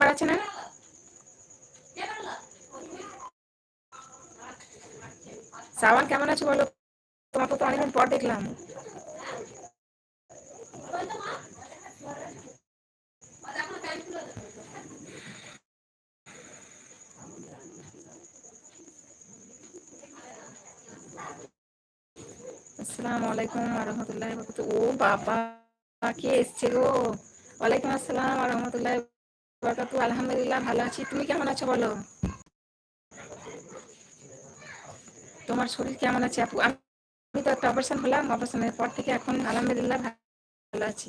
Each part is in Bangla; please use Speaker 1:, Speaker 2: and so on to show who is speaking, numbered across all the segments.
Speaker 1: আছে না? কেমন আছে বলো? তোমাকে তো অনেকদিন পর দেখলাম। আসসালামু আলাইকুম রহমতুল্লাহ ও বাবা, কে এসছে গো? ওয়ালাইকুম আসসালাম রহমতুল্লাহ বরকাতু, আলহামদুলিল্লাহ ভালো আছি। তুমি কেমন আছো বলো? তোমার শরীর কেমন আছে আপু? আমি তো একটা অপারেশন হলাম অপারেশনের পর থেকে এখন আলহামদুলিল্লাহ ভালো আছি।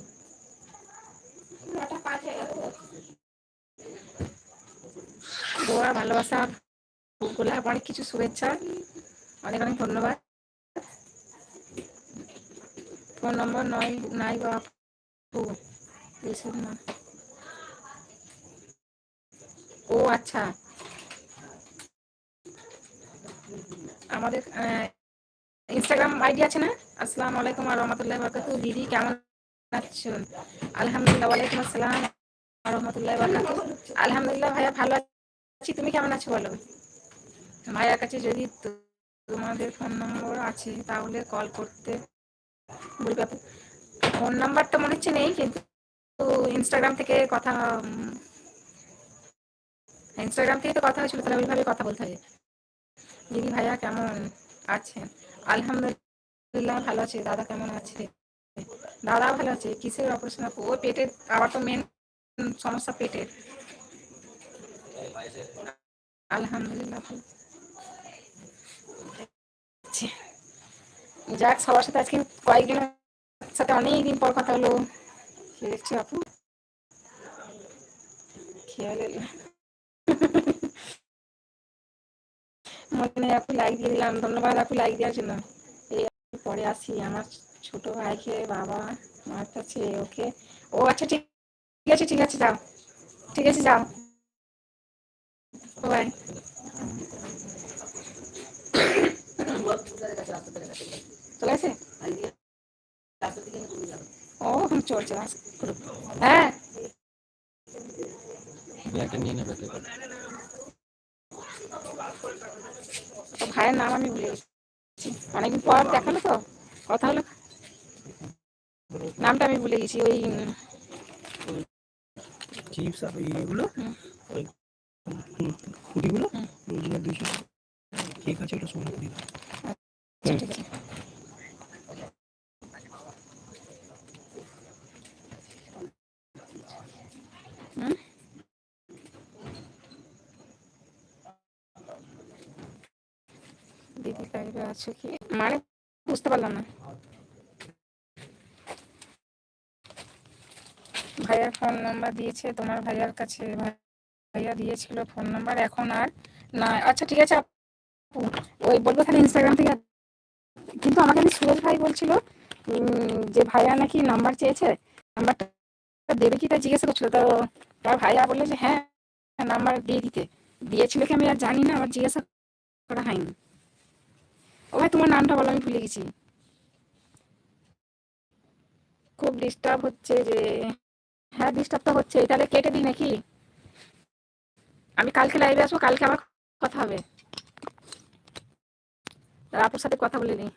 Speaker 1: দোয়া, ভালোবাসা গোলাপ অনেক কিছু শুভেচ্ছা। অনেক অনেক ধন্যবাদ। ফোন নম্বর নয় নাই বা আপু। না ও আচ্ছা। আমাদের ইনস্টাগ্রাম আইডি আছে না? আসসালামু আলাইকুম আর রহমতুল্লাহ বরকাত দিদি, কেমন আছেন? আলহামদুলিল্লাহ ওয়ালাইকুম আসসালাম রহমতুল্লাহ বরকাত আলহামদুলিল্লাহ, ভাইয়া ভালো আছি। তুমি কেমন আছো বলো? ভাইয়ার কাছে যদি তোমাদের ফোন নম্বর আছে, তাহলে কল করতে বলবে। ফোন নাম্বারটা মনে হচ্ছে নেই, কিন্তু ইনস্টাগ্রাম থেকে কথা ইনস্টাগ্রাম থেকে তো কথা হয়েছিল, তাহলে ওইভাবে কথা বলতে হবে। দিদি ভাইয়া কেমন আছেন? আলহামদুলিল্লাহ ভালো আছে। দাদা কেমন আছে? দাদা ভালো আছে। কিসের অপারেশন ও পেটের, আবার তো মেন সমস্যা পেটের। আলহামদুলিল্লাহ ভালো যাক, সবার সাথে আজকে কয়েকদিনের সাথে অনেকদিন পর কথা হলো। দেখছি আপু? খেয়াল মনে আপু লাইক দিয়ে দিলাম, ধন্যবাদ আপু লাইক দেওয়ার জন্য। এই পরে আসি, আমার ছোট ভাইকে বাবা, মার কাছে, ওকে। ও আচ্ছা ঠিক আছে ঠিক আছে, যাও। ঠিক আছে, যাও। বাই চলে আসে ও চলছে হ্যাঁ। নিয়ে নেবে ভাইয়ের নাম আমি ভুলে গেছি। অনেকদিন পর দেখাল তো কথা হলো। নামটা আমি ভুলে গেছি ওই চিপস আর এইগুলো ওই দুইশো ঠিক আছে ওটা আছে কি? মানে বুঝতে পারলাম না। ভাইয়ার ফোন নাম্বার দিয়েছে, তোমার ভাইয়ার কাছে ভাইয়া দিয়েছিল ফোন নাম্বার এখন আর না আচ্ছা ঠিক আছে ওই বলব তাহলে ইনস্টাগ্রাম থেকে। কিন্তু আমাকে আমি সুরজ ভাই বলছিল যে ভাইয়া নাকি নাম্বার চেয়েছে নাম্বারটা দেবে কি তা জিজ্ঞাসা করছিল। তো তার ভাইয়া বলল যে হ্যাঁ নাম্বার দিয়ে দিতে। দিয়েছিল কি আমি আর জানি না আমার জিজ্ঞাসা করা হয়নি। ও ভাই, তোমার নামটা বলো, আমি ভুলে গেছি। খুব ডিস্টার্ব হচ্ছে যে হ্যাঁ ডিস্টার্ব তো হচ্ছে তাহলে কেটে দিই নাকি? আমি কালকে লাইভে আসব, কালকে আবার কথা হবে। আপুর সাথে কথা বলে নিই।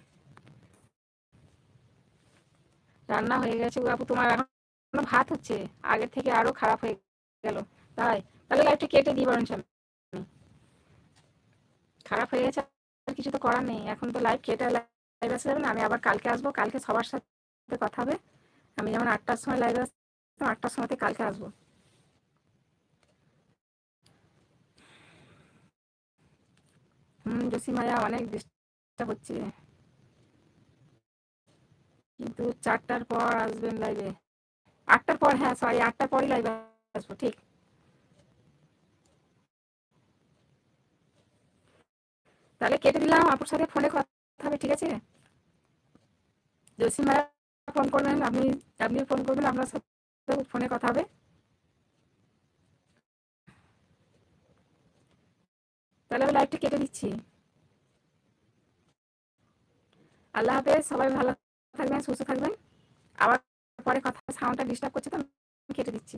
Speaker 1: রান্না হয়ে গেছে আপু, তোমার এখন ভাত হচ্ছে? আগের থেকে আরও খারাপ হয়ে গেল। তাই, তাহলে লাইভটা কেটে দিই বরঞ্চ খারাপ হয়ে গেছে কিছু তো করার নেই। এখন তো লাইভ কেটে লাইভ আসতে না? আমি আবার কালকে আসব, কালকে সবার সাথে কথা হবে। আমি যেমন আটটার সময় লাইভ আসতাম, আটটার সময়তে কালকে আসব। হুম মায়া অনেক ডিস্টার্ব হচ্ছে। কিন্তু চারটার পর আসবেন লাইভে আটটার পর হ্যাঁ সরি আটটার পরই লাইভে আসব, ঠিক। তাহলে কেটে দিলাম আপুর সাথে ফোনে কথা হবে, ঠিক আছে? জসিম ভাইয়া ফোন করবেন, আপনি আপনি ফোন করবেন, আপনার সাথে ফোনে কথা হবে। তাহলে আমি লাইভটা কেটে দিচ্ছি আল্লাহ হাফেজ, সবাই ভালো থাকবেন, সুস্থ থাকবেন। আবার পরে কথা সাউন্ডটা ডিস্টার্ব করছে, তো কেটে দিচ্ছি।